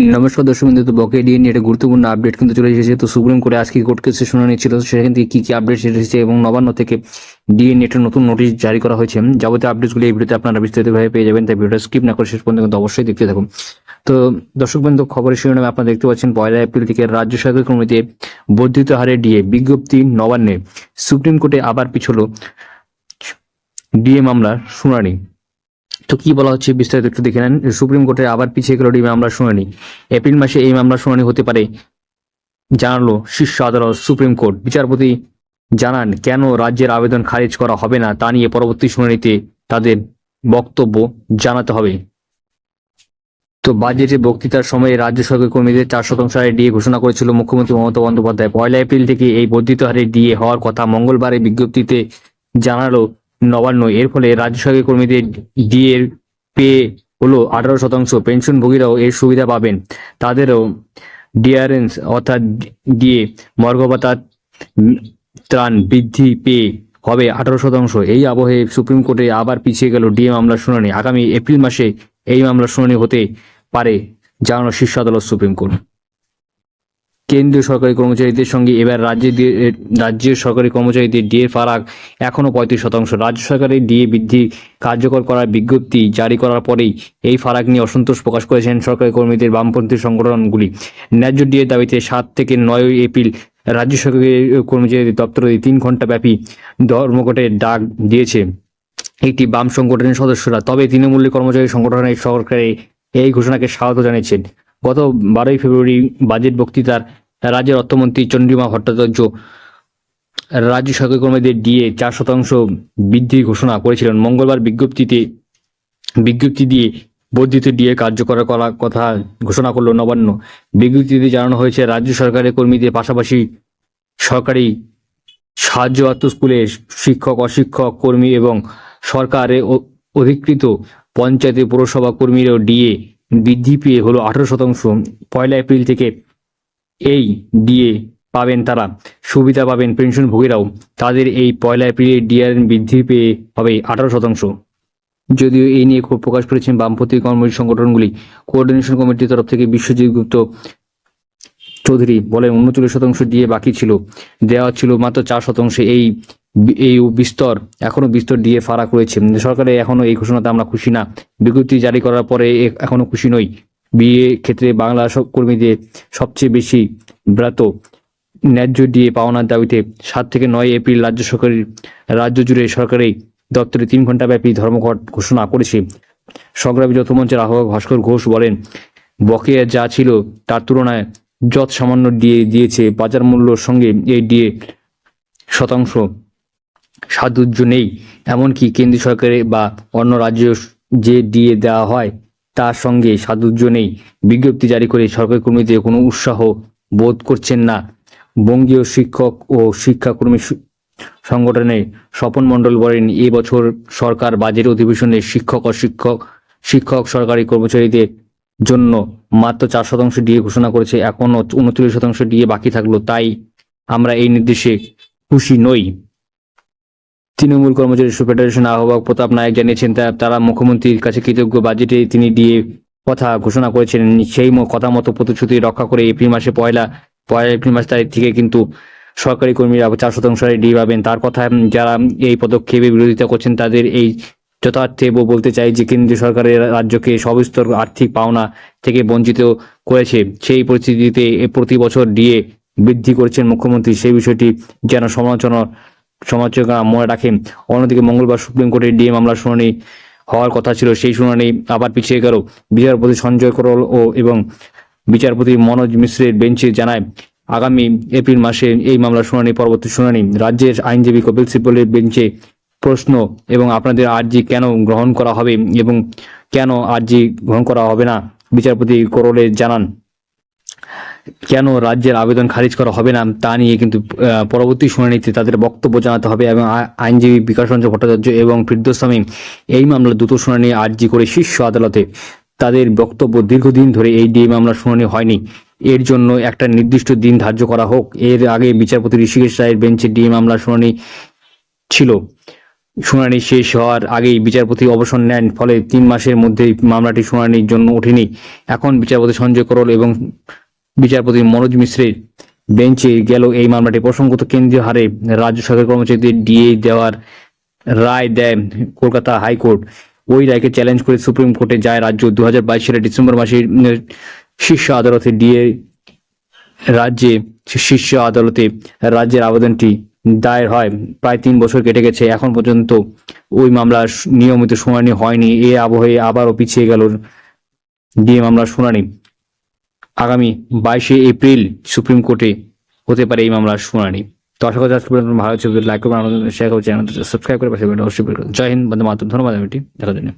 নমস্কার দর্শক বিন্দু তো বকে নিয়ে একটা গুরুত্বপূর্ণ আপডেট কিন্তু চলে এসেছে। তো সুপ্রিম কোর্টে আজকে কোর্ট কেসে শুনানি ছিল। সেখান থেকে কি কি আপডেট এসেছে এবং নবান্ন থেকে ডিএনএ একটা নতুন নোটিশ জারি করা হয়েছে যাবতীয় আপডেটগুলো এই ভিডিওতে আপনারা বিস্তারিতভাবে পেয়ে যাবেন। তাই ভিডিওটা স্কিপ না করে শেষ পর্যন্ত কিন্তু অবশ্যই দেখতে থাকুন। তো দর্শক বিন্দু খবরের শিরোনামে আপনারা দেখতে পাচ্ছেন। পয়লা এপ্রিল থেকে রাজ্য সরকার কমিটিতে বর্ধিত হারে ডিএ বিজ্ঞপ্তি নবান্নে। সুপ্রিম কোর্টে আবার পিছলো ডিএ মামলার শুনানি। তো কি বলা হচ্ছে বিস্তারিত একটু দেখে নেন। সুপ্রিম কোর্টে আবার পিছিয়ে গেল এই মামলার শুনানি। এপ্রিল মাসে এই মামলার শুনানি হতে পারে, জানালো শীর্ষ আদালত সুপ্রিম কোর্ট। বিচারপতি জানান, কেন রাজ্যের আবেদন খারিজ করা হবে না তা নিয়ে পরবর্তী শুনানিতে তাদের বক্তব্য জানাতে হবে। তো বাজেটে বক্তৃতার সময়ে রাজ্য সরকার কর্মীদের চার শতাংশ হারে ডিএ ঘোষণা করেছিল মুখ্যমন্ত্রী মমতা বন্দ্যোপাধ্যায়। পয়লা এপ্রিল থেকে এই বর্ধিত হারে ডিএ হওয়ার কথা মঙ্গলবারে বিজ্ঞপ্তিতে জানালো নবান্ন। এর ফলে রাজ্য সরকারি কর্মীদের ডিএ পে হলো আঠারো শতাংশ। পেনশনভোগীরাও এর সুবিধা পাবেন। তাদেরও ডিআরএন্স অর্থাৎ ডিএ মর্গভাতা ত্রাণ বৃদ্ধি পেয়ে হবে আঠারো শতাংশ। এই আবহে সুপ্রিম কোর্টে আবার পিছিয়ে গেল ডিএ মামলার শুনানি। আগামী এপ্রিল মাসে এই মামলার শুনানি হতে পারে জানানো শীর্ষ আদালত সুপ্রিম কোর্ট। কেন্দ্রীয় সরকারি কর্মচারীদের সঙ্গে এবার রাজ্যের দিয়ে- রাজ্যের সরকারি কর্মচারীদের ডিএ ফারাক এখনও পঁয়ত্রিশ শতাংশ। রাজ্য সরকারের ডিএ বৃদ্ধি কার্যকর করার বিজ্ঞপ্তি জারি করার পরেই এই ফারাক নিয়ে অসন্তোষ প্রকাশ করেছেন সরকারি কর্মীদের বামপন্থী সংগঠনগুলি। ন্যায্য ডিএ দাবিতে সাত থেকে নয় এপ্রিল রাজ্য সরকারি কর্মচারীদের দপ্তরে তিন ঘণ্টা ব্যাপী ধর্মঘটের ডাক দিয়েছে একটি বাম সংগঠনের সদস্যরা। তবে তৃণমূলের কর্মচারী সংগঠনের সরকারে এই ঘোষণাকে স্বাগত জানিয়েছেন। গত বারোই ফেব্রুয়ারি বাজেট বক্তৃতার রাজ্যের অর্থমন্ত্রী চন্দ্রিমা ভট্টাচার্য রাজ্য সরকারি কর্মীদের ডিএ চার শতাংশ বৃদ্ধির ঘোষণা করেছিলেন। মঙ্গলবার বিজ্ঞপ্তিতে, বিজ্ঞপ্তি দিয়ে বর্ধিত ডিএ কার্যকর করার কথা ঘোষণা করল নবান্ন। বিজ্ঞপ্তিতে জানানো হয়েছে, রাজ্য সরকারের কর্মীদের পাশাপাশি সরকারি সাহায্য আত্ম স্কুলের শিক্ষক, অশিক্ষক, কর্মী এবং সরকারে অধিকৃত পঞ্চায়েতে পৌরসভা কর্মীরও ডিএ বৃদ্ধি পেয়ে হলো আঠারো শতাংশ। পয়লা এপ্রিল থেকে এই ডিএ পাবেন তারা, সুবিধা পাবেন পেনশনভোগীরাও। তাদের এই পয়লা এপ্রিলে ডিআর বৃদ্ধি পেয়ে হবে আঠারো শতাংশ। যদিও এই নিয়ে ক্ষোভ প্রকাশ করেছেন বামপন্থী কর্মী সংগঠনগুলি, কোঅর্ডিনেশন কমিটির তরফ থেকে বিশ্বজিৎ গুপ্ত চৌধুরী বলেন, উনচল্লিশ শতাংশ দিয়ে বাকি ছিল। দেওয়া ছিল মাত্র চার শতাংশে। এই এই বিস্তর, এখনও বিস্তর দিয়ে ফারাক রয়েছে। সরকারের এখনও এই ঘোষণাতে আমরা খুশি না। বিজ্ঞপ্তি জারি করার পরে এ- এখনও খুশি নই। বিয়ে ক্ষেত্রে বাংলা কর্মীদের সবচেয়ে বেশি ব্রাত। ন্যায্য দিয়ে পাওনার দাবিতে সাত থেকে নয় এপ্রিল রাজ্য সরকারের, রাজ্য জুড়ে সরকারি দপ্তরে তিন ঘণ্টা ব্যাপী ধর্মঘট ঘোষণা করেছে। সংগ্রামী যৌথমঞ্চের আহ্বায়ক ভাস্কর ঘোষ বলেন, বকেয়া যা ছিল তার তুলনায় যত সামান্য দিয়ে দিয়েছে বাজার মূল্যর সঙ্গে এই ডিএ শতাংশ। সাধুর্য নেই। এমনকি কেন্দ্রীয় সরকারে বা অন্য রাজ্য যে ডিএ দেওয়া হয়, তার সঙ্গে সাধুর্য নেই। বিজ্ঞপ্তি জারি করে সরকারি কর্মীদের কোনো উৎসাহ বোধ করছেন না। বঙ্গীয় শিক্ষক ও শিক্ষাকর্মী সংগঠনের স্বপন মণ্ডল বলেন এবছর সরকার বাজেট অধিবেশনে শিক্ষক ও শিক্ষক শিক্ষক সরকারি কর্মচারীদের জন্য মাত্র চার শতাংশ ডিএ ঘোষণা করেছে। এখনও উনত্রিশ শতাংশ ডিএ বাকি থাকল তাই আমরা এই নির্দেশে খুশি নই। তৃণমূল কর্মচারী ফেডারেশন আহ্বায়ক প্রতাপ নায়ক জানিয়েছেন তারা মুখ্যমন্ত্রীর কাছে কৃতজ্ঞ। বাজেটে তিনি দিয়ে কথা ঘোষণা করেছিলেন সেই কথা মতো প্রতিশ্রুতি রক্ষা করে এপ্রিল মাসে পয়লা পয়লা এপ্রিল মাস তারিখ থেকে কিন্তু সরকারি কর্মীরা চার শতাংশ ডি পাবেন। তার কথা যারা এই পদক্ষেপে বিরোধিতা করছেন, তাদের এই যথার্থে বলতে চাই যে, কেন্দ্রীয় সরকারের রাজ্যকে সবিস্তর আর্থিক পাওনা থেকে বঞ্চিত করেছে। সেই পরিস্থিতিতে প্রতি বছর ডিএ বৃদ্ধি করেছেন মুখ্যমন্ত্রী। সেই বিষয়টি যেন সমালোচনা সমালোচকরা মনে রাখেন অন্যদিকে মঙ্গলবার সুপ্রিম কোর্টের ডিএ মামলার শুনানি হওয়ার কথা ছিল। সেই শুনানি আবার পিছিয়ে গেল। বিচারপতি সঞ্জয় করল ও এবং বিচারপতি মনোজ মিশ্রের বেঞ্চে জানায়, আগামী এপ্রিল মাসে এই মামলার শুনানি, পরবর্তী শুনানি। রাজ্যের আইনজীবী কপিল সিব্বলের বেঞ্চে প্রশ্ন এবং আপনাদের আর্জি কেন গ্রহণ করা হবে এবং কেন আর্জি গ্রহণ করা হবে না? বিচারপতি করলে জানান। কেন রাজ্যের আবেদন খারিজ করা হবে না তা নিয়ে কিন্তু পরবর্তী শুনানিতে তাদের বক্তব্য জানাতে হবে এবং আইনজীবী বিকাশ রঞ্জন ভট্টাচার্য এবং ফিরদোস সামিম এই মামলা দ্রুত শুনানি আর্জি করে শীর্ষ আদালতে তাদের বক্তব্য দীর্ঘদিন ধরে এই ডিএ মামলা শুনানি হয়নি। এর জন্য একটা নির্দিষ্ট দিন ধার্য করা হোক। এর আগে বিচারপতি ঋষিকেশ রায়ের বেঞ্চে ডিএ মামলা শুনানি ছিল। শুনানি শেষ হওয়ার আগেই বিচারপতি অবসর নেন, ফলে তিন মাসের মধ্যেই মামলাটি শুনানির জন্য ওঠেনি। এখন বিচারপতি সঞ্জয় করল এবং বিচারপতি মনোজ মিশ্রের বেঞ্চে গেল এই মামলাটি। প্রসঙ্গত কেন্দ্রীয় হারে রাজ্য সরকার কর্মচারীদের ডিএ দেওয়ার রায় দেয় কলকাতা হাইকোর্ট। ওই রায়কে চ্যালেঞ্জ করে সুপ্রিম কোর্টে যায় রাজ্য। দু সালের ডিসেম্বর মাসে উম, শীর্ষ আদালতে ডিএ রাজ্যে শীর্ষ আদালতে রাজ্যের আবেদনটি দায়ের হয়। প্রায় তিন বছর কেটে গেছে। এখন পর্যন্ত ওই মামলার নিয়মিত শুনানি হয়নি। এ আবহে আবারও পিছিয়ে গেল ডিএ মামলার শুনানি। আগামী বাইশে এপ্রিল সুপ্রিম কোর্টে হতে পারে এই মামলার শুনানি। তো আশা করি আজকে পর্যন্ত ভালো ছবি লাইক করবেন শেয়ার করবেন চ্যানেল সাবস্ক্রাইব করে পাশে জয় হিন্দ বন্ধু মাধ্যম ধন্যবাদ। আমি দেখার জন্য।